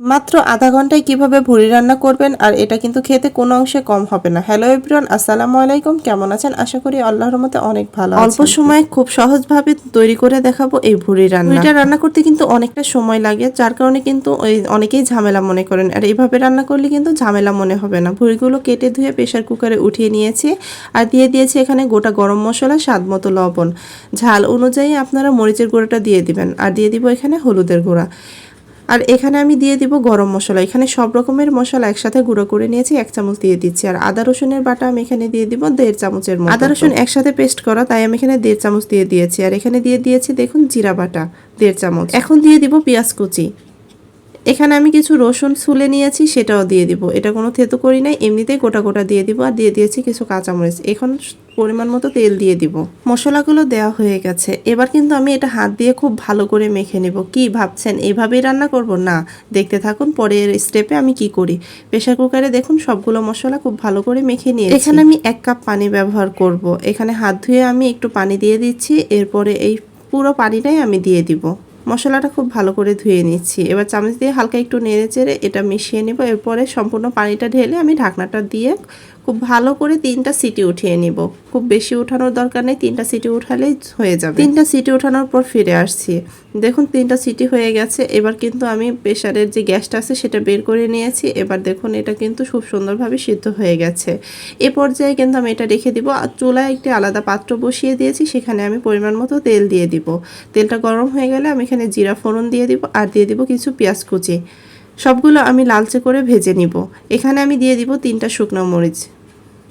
মাত্র আধা ঘন্টায় কীভাবে ভুড়ি রান্না করবেন আর এটা কিন্তু খেতে কোনো অংশে কম হবে না। হ্যালো এভরিওয়ান আসসালামু আলাইকুম। কেমন আছেন? আশা করি আল্লাহর মতে অনেক ভালো অল্প সময়ে খুব সহজভাবে তৈরি করে দেখাবো এই ভুড়ি রান্না। ভুড়িটা রান্না করতে কিন্তু অনেকটা সময় লাগে যার কারণে কিন্তু ওই অনেকেই ঝামেলা মনে করেন। আর এইভাবে রান্না করলে কিন্তু ঝামেলা মনে হবে না। ভুড়িগুলো কেটে ধুয়ে প্রেশার কুকারে উঠিয়ে নিয়েছি আর দিয়ে দিয়েছি এখানে গোটা গরম মশলা স্বাদ মতো লবণ। ঝাল অনুযায়ী আপনারা মরিচের গুঁড়োটা দিয়ে দিবেন। আর দিয়ে দিব এখানে হলুদের গুঁড়া। আর এখানে আমি দিয়ে দিব গরম মশলা। এখানে সব রকমের মশলা একসাথে গুঁড়ো করে নিয়েছি, এক চামচ দিয়ে দিচ্ছি। আর আদা রসুনের বাটা আমি এখানে দিয়ে দিব দেড় চামচের মতো। আদা রসুন একসাথে পেস্ট করা, তাই আমি এখানে দেড় চামচ দিয়ে দিয়েছি। আর এখানে দিয়ে দিয়েছি দেখুন জিরা বাটা, দেড় চামচ। এখন দিয়ে দিব পেঁয়াজ কুচি। এখানে আমি কিছু রসুন ছুলে নিয়েছি, সেটাও দিয়ে দিব। এটা কোনো থেতো করি নাই, এমনিতেই গোটা গোটা দিয়ে দিব। আর দিয়ে দিয়েছি কিছু কাঁচামরিচ। এখন পরিমাণ মতো তেল দিয়ে দিব। মশলাগুলো দেওয়া হয়ে গেছে। এবার কিন্তু আমি এটা হাত দিয়ে খুব ভালো করে মেখে নেব। কি ভাবছেন? এইভাবেই রান্না করব? না। দেখতে থাকুন পরের স্টেপে আমি কি করি। প্রেশার কুকারে দেখুন সবগুলো মশলা খুব ভালো করে মেখে নিয়ে এখানে আমি এক কাপ পানি ব্যবহার করব। এখানে হাত ধুয়ে আমি একটু পানি দিয়ে দিচ্ছি। এরপরে এই পুরো পানিটাই আমি দিয়ে দিব। মশলাটা খুব ভালো করে ধুয়ে নিচ্ছি। এবার চামচ দিয়ে হালকা একটু নেড়ে চেড়ে এটা মিশিয়ে নেব। এরপরে সম্পূর্ণ পানিটা ঢেলে আমি ঢাকনাটা দিয়ে খুব ভালো করে তিনটা সিটি উঠিয়ে নিব। খুব বেশি উঠানোর দরকার নেই, তিনটা সিটি উঠালেই হয়ে যাবে। তিনটা সিটি উঠানোর পর ফিরে আসছি। দেখুন, তিনটা সিটি হয়ে গেছে। এবার কিন্তু আমি প্রেশারের যে গ্যাসটা আছে সেটা বের করে নিয়েছি। এবার দেখুন, এটা কিন্তু খুব সুন্দরভাবে সিদ্ধ হয়ে গেছে। এ পর্যায়ে কিন্তু আমি এটা রেখে দিব। আর চুলায় একটি আলাদা পাত্র বসিয়ে দিয়েছি। সেখানে আমি পরিমাণ মতো তেল দিয়ে দিব। তেলটা গরম হয়ে গেলে আমি এখানে জিরা ফোড়ন দিয়ে দিব। আর দিয়ে দিব কিছু পেঁয়াজ কুচি। সবগুলো আমি লালচে করে ভেজে নিব। এখানে আমি দিয়ে দিব তিনটা শুকনো মরিচ।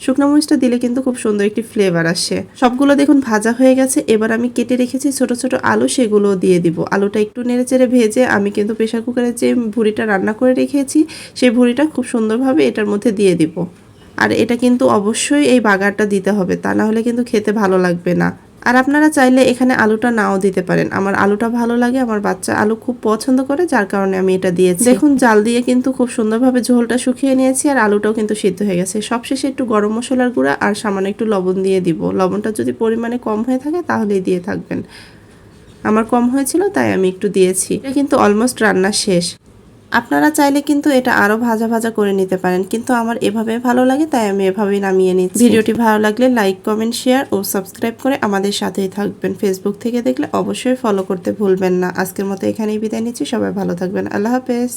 শুকনো মরিচটা দিলে কিন্তু খুব সুন্দর একটি ফ্লেভার আসে। সবগুলো দেখুন ভাজা হয়ে গেছে, এবার আমি কেটে রেখেছি ছোট ছোট আলু সেগুলো দিয়ে দিব। আলুটা একটু নেড়ে চেড়ে ভেজে আমি কিন্তু প্রেশার কুকারে যে ভুড়িটা রান্না করে রেখেছি, সেই ভুড়িটা খুব সুন্দরভাবে এটার মধ্যে দিয়ে দিব। আর এটা কিন্তু অবশ্যই এই বাগারটা দিতে হবে, তা না হলে কিন্তু খেতে ভালো লাগবে না। আর আপনারা চাইলে এখানে আলুটা নাও দিতে পারেন। আমার আলুটা ভালো লাগে, আমার বাচ্চা আলু খুব পছন্দ করে, যার কারণে আমি এটা দিয়েছি। দেখুন, জাল দিয়ে কিন্তু খুব সুন্দরভাবে ঝোলটা শুকিয়ে নিয়েছি আর আলুটাও কিন্তু সিদ্ধ হয়ে গেছে। সবশেষে একটু গরম মশলার গুঁড়া আর সামান্য একটু লবণ দিয়ে দিব। লবণটা যদি পরিমাণে কম হয়ে থাকে তাহলেই দিয়ে থাকবেন। আমার কম হয়েছিল, তাই আমি একটু দিয়েছি। এটা কিন্তু অলমোস্ট রান্না শেষ। আপনারা চাইলে কিন্তু এটা আরও ভাজা ভাজা করে নিতে পারেন, কিন্তু আমার এভাবে ভালো লাগে, তাই আমি এভাবেই নামিয়ে নিচ্ছি। ভিডিওটি ভালো লাগলে লাইক কমেন্ট শেয়ার ও সাবস্ক্রাইব করে আমাদের সাথেই থাকবেন। ফেসবুক থেকে দেখলে অবশ্যই ফলো করতে ভুলবেন না। আজকের মতো এখানেই বিদায় নিচ্ছি। সবাই ভালো থাকবেন। আল্লাহ হাফেজ।